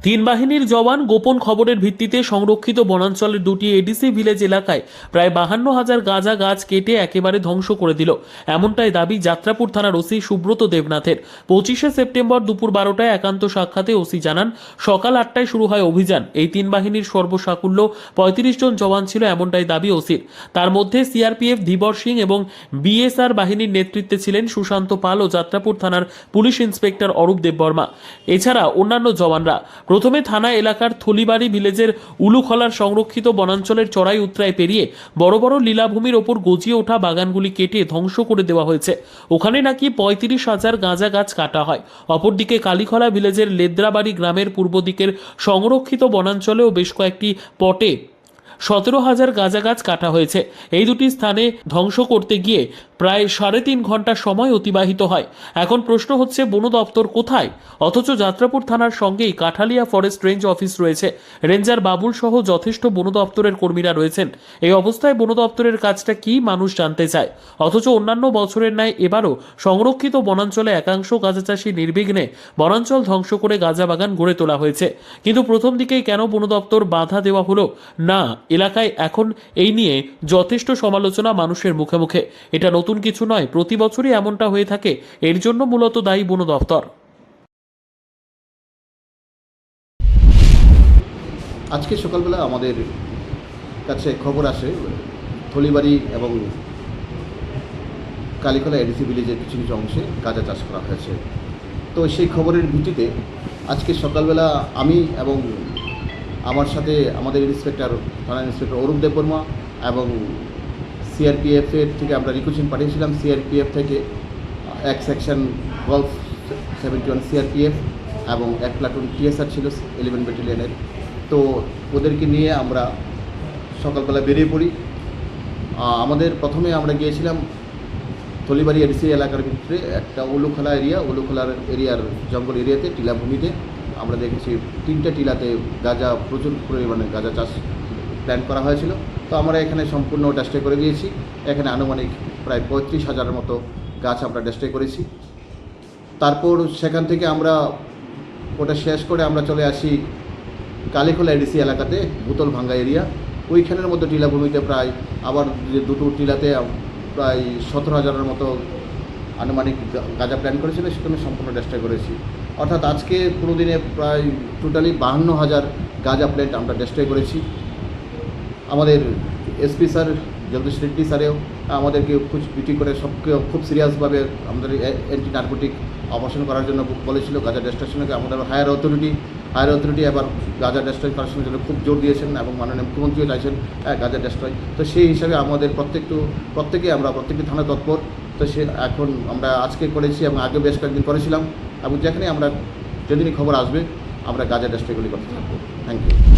তিন বাহিনীর জওয়ান গোপন খবরের ভিত্তিতে সংরক্ষিত বনাঞ্চলের দুটি এডিসি ভিলেজ এলাকায় প্রায় বাহান্ন হাজার গাঁজা গাছ কেটে একেবারে ধ্বংস করে দিল। এমনটাই দাবি যাত্রাপুর থানার ওসি সুব্রত দেবনাথের। পঁচিশে সেপ্টেম্বর দুপুর বারোটায় একান্ত সাক্ষাতে ওসি জানান, সকাল আটটায় শুরু হয় অভিযান। এই তিন বাহিনীর সর্বসাকুল্য পঁয়ত্রিশ জন জওয়ান ছিল এমনটাই দাবি ওসির। তার মধ্যে সিআরপিএফ ধীবর সিং এবং বিএসআর বাহিনীর নেতৃত্বে ছিলেন সুশান্ত পাল ও যাত্রাপুর থানার পুলিশ ইন্সপেক্টর অরূপ দেববর্মা। এছাড়া অন্যান্য জওয়ানরা। প্রথমে থানা এলাকার থলিবাড়ি ভিলেজের উলুখলার সংরক্ষিত বনাঞ্চলের চড়াই উত্তরায় পেরিয়ে বড় বড় লীলাভূমির ওপর গজিয়ে ওঠা বাগানগুলি কেটে ধ্বংস করে দেওয়া হয়েছে। ওখানে নাকি পঁয়ত্রিশ হাজার গাঁজা গাছ কাটা হয়। অপরদিকে কালীখলা ভিলেজের লেদ্রাবাড়ি গ্রামের পূর্ব দিকের সংরক্ষিত বনাঞ্চলেও বেশ কয়েকটি পটে সতেরো হাজার গাঁজা গাছ কাটা হয়েছে। এই দুটি স্থানে ধ্বংস করতে গিয়ে প্রায় সাড়ে তিন ঘণ্টা সময় অতিবাহিত হয়। এখন প্রশ্ন হচ্ছে, বন দপ্তর কোথায়? অথচ যাত্রাপুর থানার সঙ্গেই কাঠালিয়া ফরেস্ট রেঞ্জ অফিস রয়েছে। রেঞ্জার বাবুল সহ যথেষ্ট বন দপ্তরের কর্মীরা রয়েছেন। এই অবস্থায় বন দপ্তরের কাজটা কি মানুষ জানতে চায়? অথচ অন্যান্য বছরের ন্যায় এবারও সংরক্ষিত বনাঞ্চলে একাংশ গাঁজা চাষি নির্বিঘ্নে বনাঞ্চল ধ্বংস করে গাঁজা বাগান গড়ে তোলা হয়েছে। কিন্তু প্রথম দিকেই কেন বন দপ্তর বাধা দেওয়া হলো? না এলাকায় এখন এই নিয়ে যথেষ্ট সমালোচনা মানুষের মুখে মুখে। এটা নতুন কিছু নয়, প্রতি বছরই এমনটা হয়ে থাকে। এর জন্য মূলত দায়ী বন দপ্তর। আজকে সকালবেলা আমাদের কাছে খবর আসে, থলিবাড়ি এবং কালীকলা এডিসি ভিলেজের কিছু কিছু অংশে গাঁজা চাষ করা হয়েছে। তো সেই খবরের ভিত্তিতে আজকে সকালবেলা আমি এবং আমার সাথে আমাদের ইন্সপেক্টর থানা ইন্সপেক্টর অরূপ দেববর্মা এবং সিআরপিএফের থেকে আমরা রিকুশন পাঠিয়েছিলাম। সিআরপিএফ থেকে এক section golf seventy one CRPF এবং এক প্লাটুন টিএসআর ছিল ইলেভেন ব্যাটালিয়নের তো ওদেরকে নিয়ে আমরা সকালবেলা বেরিয়ে পড়ি। আমাদের প্রথমে আমরা গিয়েছিলাম থলিবাড়ি এডিসি এলাকার ভিতরে একটা উলুখোলা এরিয়া উলুখোলার এরিয়ার জঙ্গল এরিয়াতে টিলাভূমিতে। আমরা দেখেছি তিনটা টিলাতে গাঁজা, প্রচুর পরিমাণে গাঁজা চাষ প্ল্যান করা হয়েছিল। তো আমরা এখানে সম্পূর্ণ ডেস্ট্রয় করে দিয়েছি। এখানে আনুমানিক প্রায় পঁয়ত্রিশ হাজারের মতো গাছ আমরা ডেস্ট্রয় করেছি। তারপর সেখান থেকে আমরা ওটা শেষ করে আমরা চলে আসি কালীখোলা এডিসি এলাকাতে বোতল ভাঙ্গা এরিয়া। ওইখানের মধ্যে টিলাভূমিতে প্রায় আবার দুটো টিলাতে প্রায় সতেরো হাজারের মতো আনুমানিক গাঁজা প্ল্যান করেছিল, সেখানে সম্পূর্ণ ডেস্ট্রয় করেছি। অর্থাৎ আজকে পুরো দিনে প্রায় টোটালি বাহান্ন হাজার গাঁজা প্লেট আমরা ডেস্ট্রয় করেছি। আমাদের এসপি স্যার জগদীশ রেড্ডি স্যারেও আমাদেরকে খুব পিটি করে সবকে খুব সিরিয়াসভাবে আমাদের অ্যান্টি নার্কোটিক অপারেশন করার জন্য বলেছিল, গাজা ডেস্ট্রাকশনকে আমাদের হায়ার অথরিটি হায়ার অথরিটি এবার গাজা ডেস্ট্রয় করার জন্য খুব জোর দিয়েছেন এবং মাননীয় মুখ্যমন্ত্রীও চাইছেন হ্যাঁ, গাজা ডেস্ট্রয় তো সেই হিসাবে আমাদের প্রত্যেকটু প্রত্যেকে আমরা প্রত্যেকটি থানা তৎপর। তো সে এখন আমরা আজকে করেছি এবং আগে বেশ কয়েকদিন করেছিলাম। এবং যেখানে আমরা যেদিনই খবর আসবে আমরা গাজা ডেস্ট্রয়গুলি করতে থাকব। Thank you